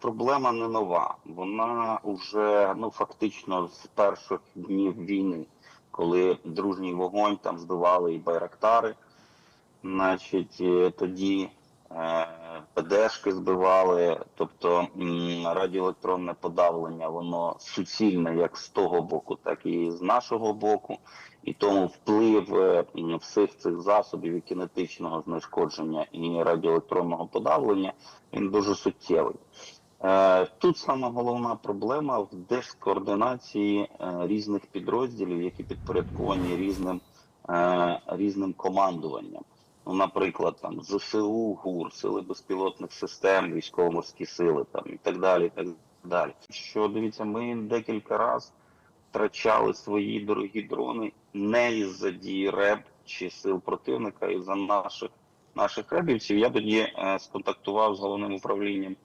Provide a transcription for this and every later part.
проблема не нова. Вона вже ну фактично з перших днів війни, коли дружній вогонь там збивали і байрактари. Значить, е, тоді е, ПДшки збивали, тобто радіоелектронне подавлення, воно суцільне як з того боку, так і з нашого боку. І тому вплив е, всіх цих засобів і кінетичного знешкодження і радіоелектронного подавлення він дуже суттєвий. Е, Тут саме головна проблема в дискоординації е, різних підрозділів, які підпорядковані різним, е, різним командуванням. Ну, наприклад, там ЗСУ, ГУР, сили безпілотних систем, військово-морські сили там і так далі. І так далі. Що дивіться, ми декілька разів втрачали свої дорогі дрони не із-за дії РЕБ чи сил противника, а із-за наших наших ребівців. Я тоді е, сконтактував з головним управлінням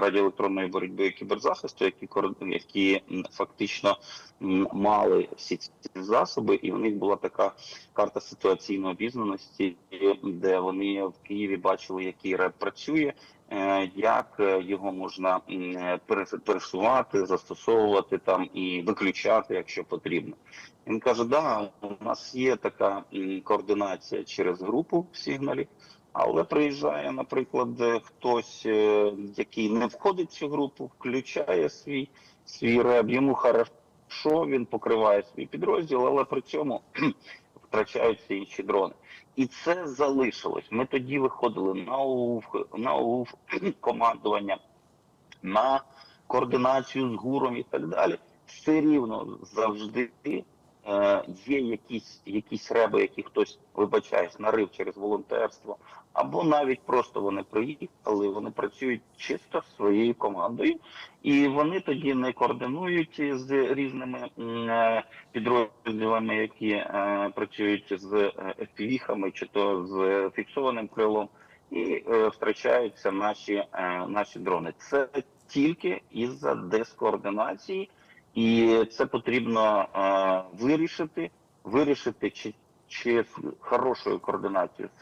радіоелектронної боротьби і кіберзахисту, які які фактично мали всі ці засоби, і у них була така карта ситуаційної обізнаності, де вони в Києві бачили, який реп працює. е, Як е, його можна е, пересувати, застосовувати там і виключати, якщо потрібно. Він каже: да, у нас є така координація через групу в сигналі, але приїжджає, наприклад, е, хтось, е, який не входить в цю групу, включає свій свій реб, йому хорошо, він покриває свій підрозділ, але при цьому втрачаються інші дрони. І це залишилось. Ми тоді виходили на УФ, на командування, на координацію з гуром і так далі. Все рівно завжди є якісь, якісь реби, які хтось вибачаюсь, нарив через волонтерство, або навіть просто вони приїхали, вони працюють чисто своєю командою, і вони тоді не координують з різними е, підрозділами, які е, працюють з е, FPV-хами чи то з фіксованим крилом, і е, втрачаються наші, е, наші дрони. Це тільки із-за дискоординації, і це потрібно вирішити, вирішити чи, чи з хорошою координацією